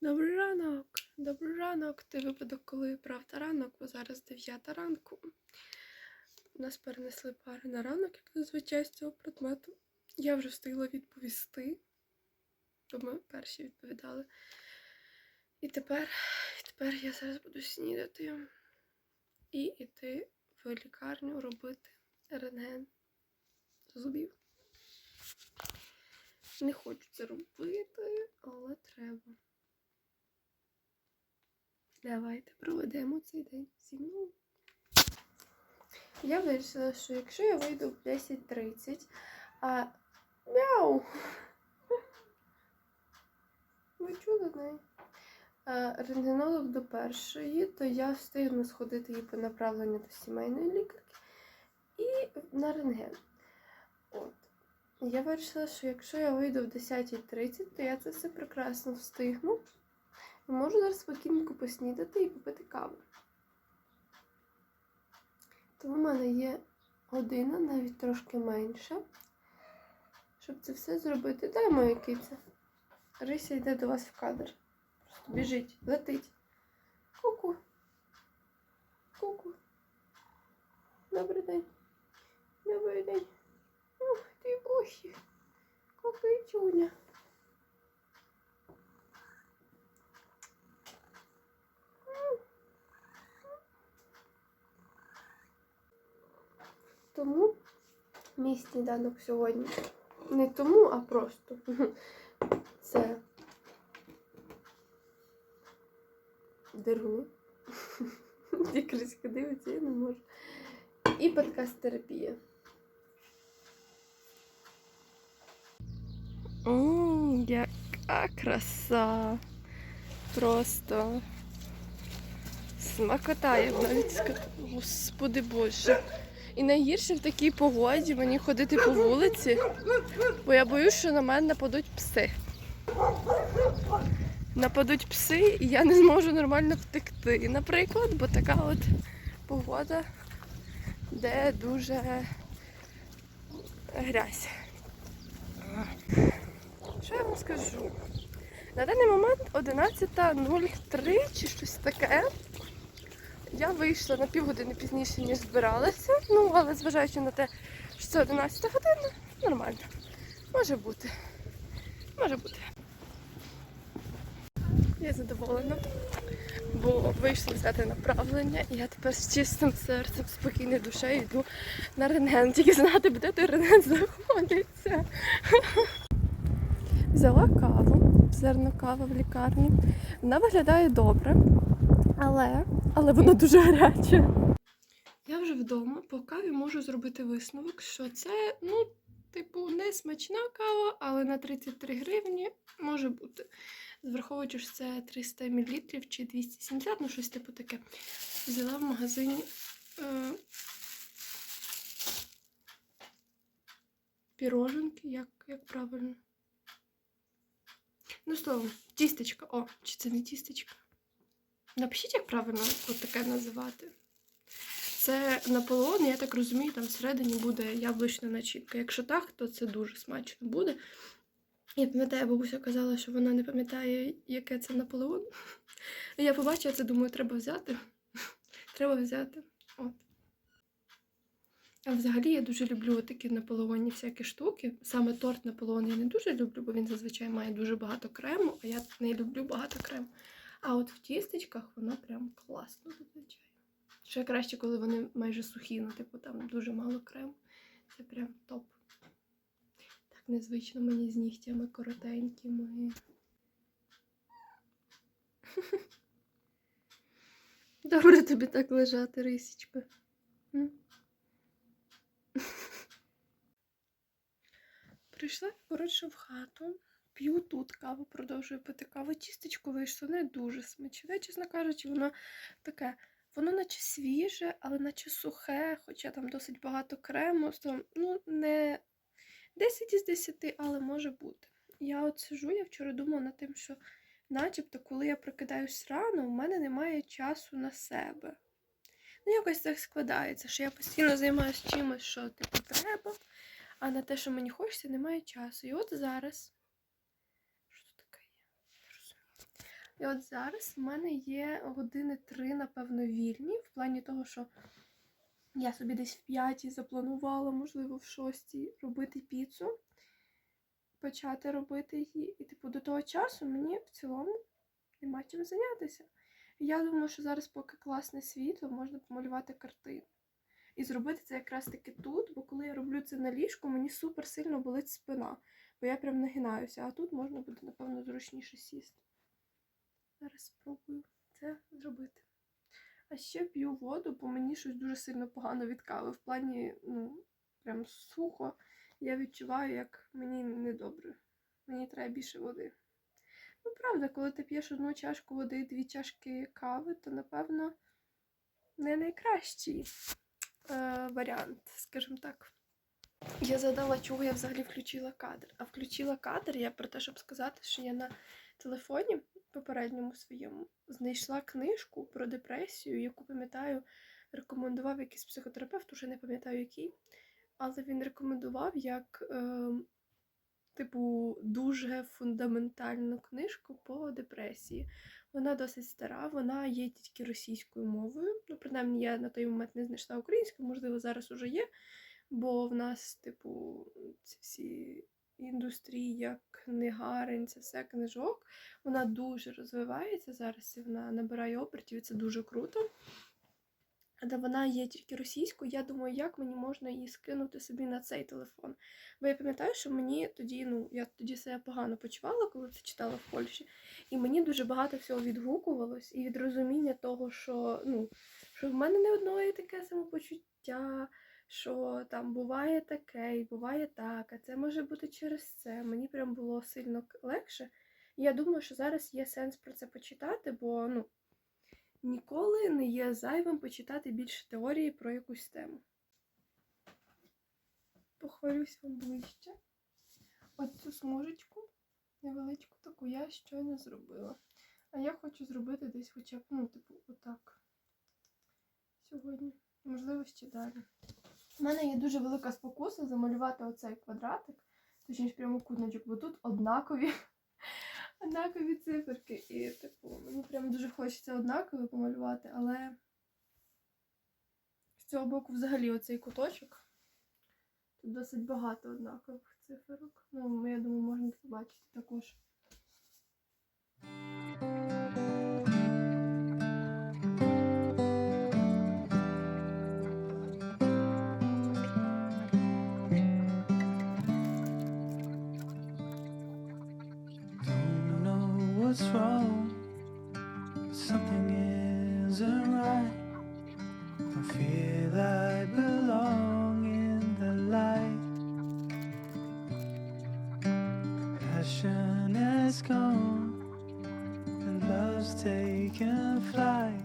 Добрий ранок, добрий ранок. Ти випадок, коли правда ранок, бо зараз 9 ранку. Нас перенесли пари на ранок, як зазвичай з цього предмету. Я вже встигла відповісти, бо ми перші відповідали. І тепер, і тепер я зараз буду снідати і йти в лікарню робити рентген зубів. Не хочу це робити, але треба. Давайте проведемо цей день зі мною. Я вирішила, що якщо я вийду в 10.30, а мяу. Ви чули неї? Рентгенолог до першої, то я встигну сходити їй по направленню до сімейної лікарки і на рентген. От. Я вирішила, що якщо я вийду в 10.30, то я це все прекрасно встигну. Можу зараз спокійненько поснідати і попити каву. Тому в мене є година, навіть трошки менше, щоб це все зробити. Дай моя киця. Рися йде до вас в кадр. Просто біжить, летить. Ку-ку. Ку-ку. Добрий день. Добрий день. Ух, ти бухі. Кокичуня. Тому мій сніданок сьогодні. Не тому, а просто. Це деруни. Ті дивиться, я не можу. І подкаст-терапія. Ммм, яка краса. Просто смакота, навіть. Господи Боже. І найгірше в такій погоді мені ходити по вулиці, бо я боюсь, що на мене нападуть пси. Нападуть пси, і я не зможу нормально втекти, наприклад, бо така от погода, де дуже грязь. Що я вам скажу? На даний момент 11.03 чи щось таке. Я вийшла на півгодини пізніше, ніж збиралася. Ну, але зважаючи на те, що це 11 година, нормально. Може бути. Може бути. Я задоволена, бо вийшла взяти направлення, і я тепер з чистим серцем, спокійною душею йду на рентген. Тільки знати, де той рентген знаходиться. Взяла каву, зерно кава в лікарні. Вона виглядає добре, але, але вона дуже гаряча. Я вже вдома по каві можу зробити висновок, що це, ну, типу, не смачна кава, але на 33 гривні може бути. Враховуючи, що це 300 мл чи 270, ну щось типу таке. Взяла в магазині е, піроженки, як, як правильно. Ну, словом, тістечка. О, чи це не тістечка? Напишіть, як правильно таке називати. Це Наполеон, я так розумію, там всередині буде яблучна начинка. Якщо так, то це дуже смачно буде. Я пам'ятаю, бабуся казала, що вона не пам'ятає, яке це Наполеон. Я побачила це, думаю, треба взяти. Треба взяти. От. А взагалі я дуже люблю такі наполеонні всякі штуки. Саме торт Наполеон я не дуже люблю, бо він зазвичай має дуже багато крему, а я не люблю багато крему. А от в тістечках воно прям класно зазвичай. Ще краще, коли вони майже сухі, ну, типу, там дуже мало крему. Це прям топ. Так незвично мені з нігтями коротенькими. Добре тобі так лежати, рисічка. Прийшла, коротше, в хату. П'ю тут каву, продовжую пити каву. Тістечко вийшло не дуже смачне, чесно кажучи, воно таке, воно наче свіже, але наче сухе, хоча там досить багато крему. то, Ну, не 10 із 10, але може бути. Я от сижу, я вчора думала над тим, що начебто, коли я прокидаюсь рано, у мене немає часу на себе. Ну, якось так складається, що я постійно займаюся чимось, що типу треба, а на те, що мені хочеться, немає часу. І от зараз. Що тут таке є? Не розумію. І от зараз в мене є години три, напевно, вільні, в плані того, що я собі десь в п'ятій запланувала, можливо, в шостій робити піцу, почати робити її. І, типу, до того часу мені в цілому нема чим зайнятися. Я думаю, що зараз, поки класне світло, можна помалювати картину. І зробити це якраз таки тут, бо коли я роблю це на ліжку, мені супер сильно болить спина, бо я прям нагинаюся, а тут можна буде, напевно, зручніше сісти. Спробую це зробити. А ще п'ю воду, бо мені щось дуже сильно погано від кави. В плані, ну, прям сухо. Я відчуваю, як мені недобре. Мені треба більше води. Ну, правда, коли ти п'єш одну чашку води дві чашки кави, то, напевно, не найкращий е, варіант, скажімо так. Я задала, чого я взагалі включила кадр. А включила кадр я про те, щоб сказати, що я на телефоні попередньому своєму знайшла книжку про депресію, яку пам'ятаю, рекомендував якийсь психотерапевт, уже не пам'ятаю який. Але він рекомендував як, е, типу, дуже фундаментальну книжку по депресії. Вона досить стара, вона є тільки російською мовою. Ну, принаймні, я на той момент не знайшла українською, можливо, зараз уже є. Бо в нас, типу, ці всі індустрії, як книгарень, це все книжок, вона дуже розвивається зараз, і вона набирає обертів, і це дуже круто. Але вона є тільки російською. Я думаю, як мені можна її скинути собі на цей телефон. Бо я пам'ятаю, що мені тоді, ну, я тоді себе погано почувала, коли це читала в Польщі. І мені дуже багато всього відгукувалось, і від розуміння того, що, ну, що в мене не одно є таке самопочуття що там буває таке і буває так, а це може бути через це. Мені прям було сильно легше. І я думаю, що зараз є сенс про це почитати, бо ну, ніколи не є зайвим почитати більше теорії про якусь тему. Похвалюсь вам ближче. Оцю смужечку невеличку таку я щойно зробила. А я хочу зробити десь хоча б, ну, типу, отак. Сьогодні. Можливо, ще далі. У мене є дуже велика спокуса замалювати оцей квадратик, точніше прямокутничок, бо тут однакові, однакові циферки. І, типу, мені прям дуже хочеться однакові помалювати, але з цього боку взагалі оцей куточок. Тут досить багато однакових циферок. Ну, я думаю, можна побачити також. Taken flight.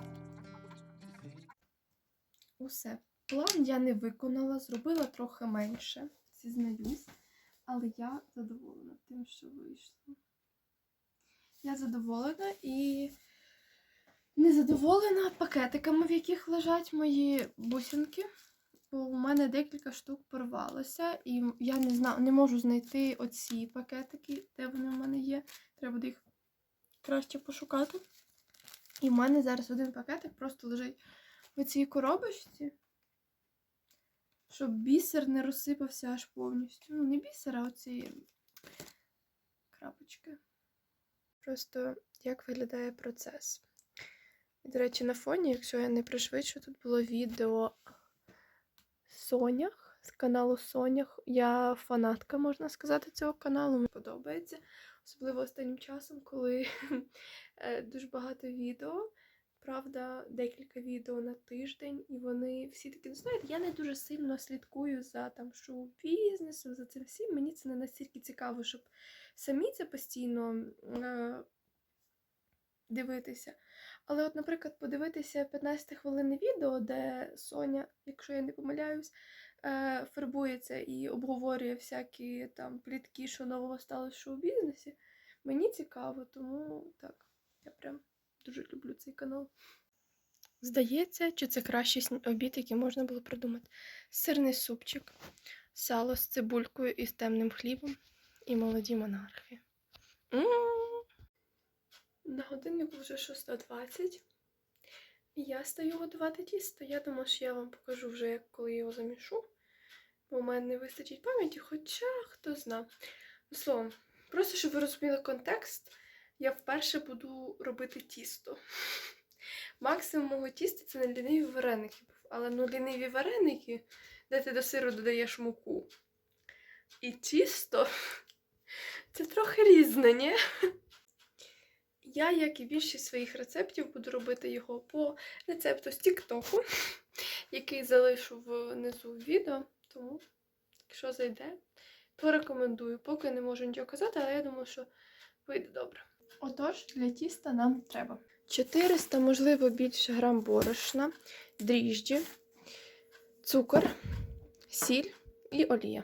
Усе. План я не виконала, зробила трохи менше, зізнаюсь, але я задоволена тим, що вийшло. Я задоволена і не задоволена пакетиками, в яких лежать мої бусинки. Бо у мене декілька штук порвалося, і я не знаю, не можу знайти оці пакетики, де вони в мене є. Треба буде їх краще пошукати. І в мене зараз один пакетик просто лежить в цій коробочці, щоб бісер не розсипався аж повністю. Ну, не бісер, а оці крапочки. Просто як виглядає процес. І, до речі, на фоні, якщо я не пришвидшу, тут було відео Сонях з каналу Сонях. Я фанатка, можна сказати, цього каналу. Мені подобається. Особливо останнім часом, коли е, дуже багато відео. Правда, декілька відео на тиждень, і вони всі такі, ну знаєте, я не дуже сильно слідкую за там шоу-бізнесом, за цим всім. Мені це не настільки цікаво, щоб самі це постійно е, дивитися. Але, от, наприклад, подивитися 15 хвилин відео, де Соня, якщо я не помиляюсь, е, фарбується і обговорює всякі там плітки, що нового сталося в шоу-бізнесі. Мені цікаво, тому так, я прям дуже люблю цей канал. Здається, чи це кращий обід, який можна було придумати. Сирний супчик, сало з цибулькою і з темним хлібом і молоді монархи. М. На годиннику вже 6.20. Я стаю готувати тісто. Я думаю, що я вам покажу вже, коли його замішу. В мене не вистачить пам'яті, хоча хто зна. Словом, просто щоб ви розуміли контекст, я вперше буду робити тісто. Максимум мого тіста це не ліниві вареники. Але ну ліниві вареники, де ти до сиру додаєш муку. І тісто це трохи різне, ні? Я, як і більшість своїх рецептів, буду робити його по рецепту з Тіктоку, який залишу внизу в відео. Тому, якщо зайде, порекомендую. Поки не можу нічого казати, але я думаю, що вийде добре. Отож, для тіста нам треба 400, можливо, більше грам борошна, дріжджі, цукор, сіль і олія.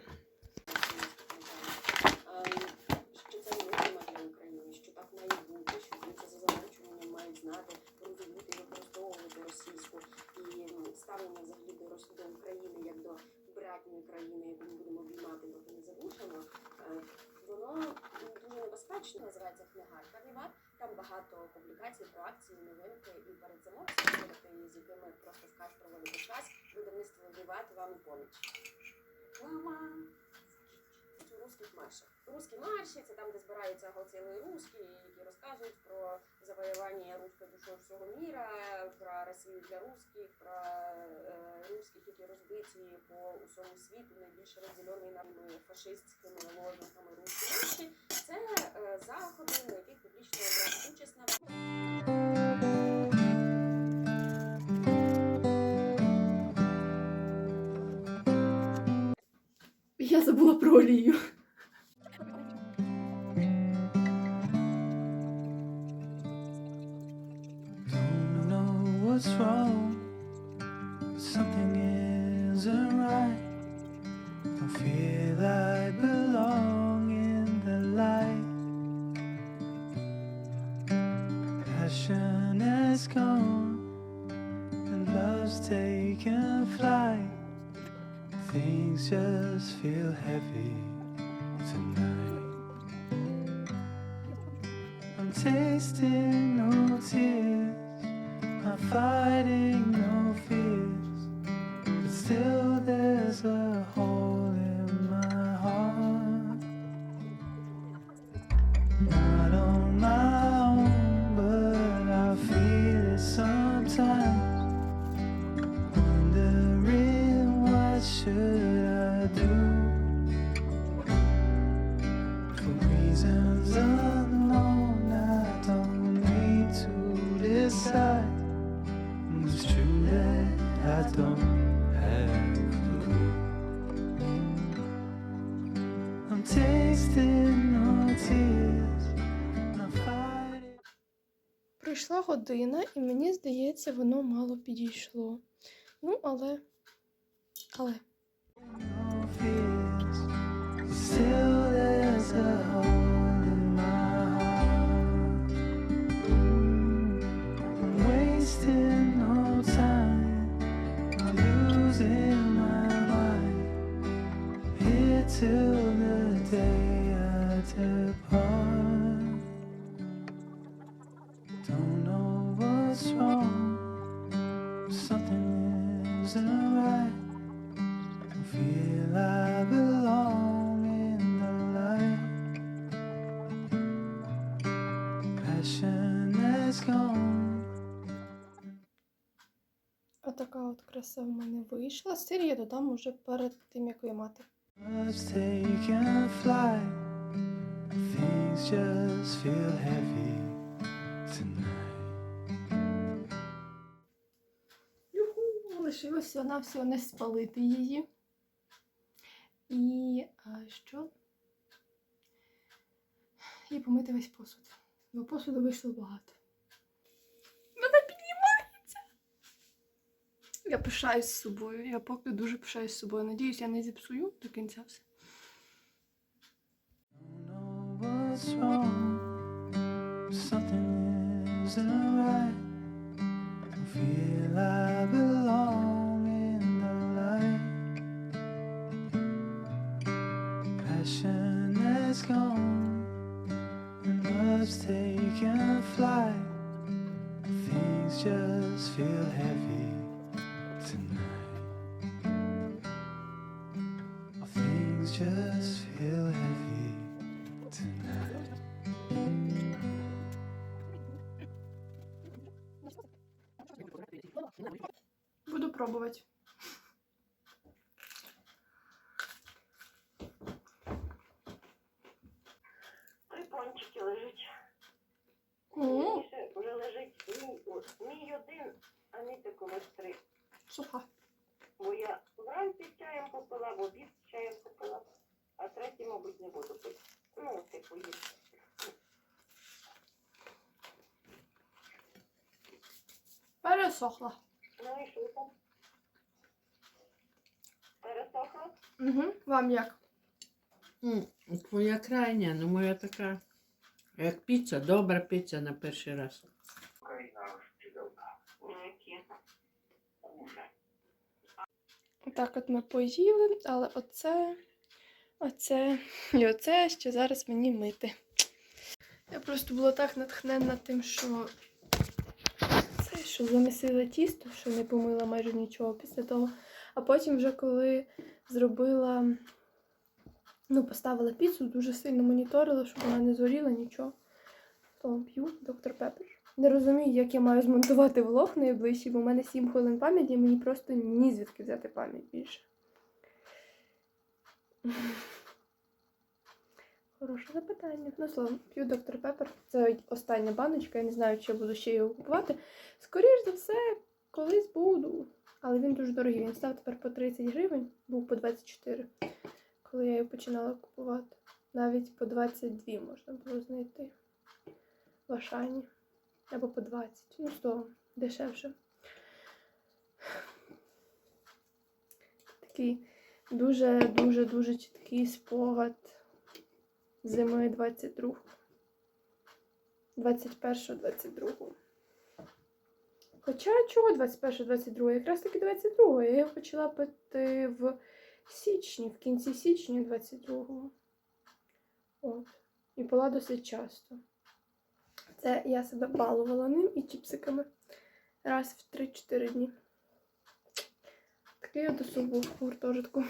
що це не вимога для України, що так має бути, що це за замовчуванням мають знати, розуміти, використовувати російську і ну, ставлення взагалі до Рос- до України як до братньої країни, яку ми будемо обіймати, доки не задушено. Е, Воно дуже небезпечно, називається книгарка Віват. Там багато публікацій про акції, новинки і перед замовцями, з якими просто в кайф проводити час. Видавництво Віват вам у поміч. Мама! русських маршах. Русські марші це там, де збираються оголцілі русські, які розказують про завоювання руської душою всього міра, про Росію для русських, про е, русських, які по усьому світу, найбільш розділений на фашистськими лозунгами русські. Це е, заходи, на яких публічно брати участь на Я забула про олію. Feel I belong in the light. Passion has gone and love's taken flight. Things just feel heavy tonight. I'm tasting Bye. Пройшла година, і мені здається, воно мало підійшло. Ну, але. Але. Still, there's a hole wrong. Something isn't right. I feel I belong in the light. Passion has gone. Отака от краса в мене вийшла. Сир я додам уже перед тим, як виймати. Love's taken flight. Things just feel heavy Юху, лишилось всього не спалити її. І а, що? І помити весь посуд. Бо посуду вийшло багато. Вона піднімається. Я пишаюсь собою. Я поки дуже пишаюсь собою. Надіюсь, я не зіпсую до кінця все. Something isn't right. I feel I belong Passion has gone and love's taken fly. Things just feel heavy tonight. Things just О, Вірніше, вже лежить мій, мій один, а мій комусь три. суха. Бо я вранці чаєм попила, в обід чаєм попила, а третій, мабуть, не буду пити. Ну, типу, є. Пересохла. Ну і що там? Пересохло? Угу. Вам як? М, Твоя крайня, ну моя така. Як піца, добра піца на перший раз. Так от ми поїли, але оце, оце і оце ще зараз мені мити. Я просто була так натхненна тим, що це, що замісила тісто, що не помила майже нічого після того. А потім, вже коли зробила, ну, поставила піцу, дуже сильно моніторила, щоб вона не згоріла нічого. То п'ю доктор Пепер. Не розумію, як я маю змонтувати влог найближчий, бо в мене 7 хвилин пам'яті, і мені просто ні звідки взяти пам'ять більше. Хороше запитання. Ну, словом, п'ю доктор Пепер. Це остання баночка, я не знаю, чи я буду ще його купувати. Скоріш за все, колись буду. Але він дуже дорогий. Він став тепер по 30 гривень, був по 24, коли я його починала купувати. Навіть по 22 можна було знайти в Ашані. Або по 20. Ну, що, дешевше. Такий дуже-дуже-дуже чіткий спогад зими 22. 21-22. Хоча чого 21-22? Якраз таки 22. Я його почала пити в січні, в кінці січня 22-го. От. І пила досить часто. Це я себе балувала ним і чіпсиками раз в 3-4 дні. Такий я до був в гуртожитку.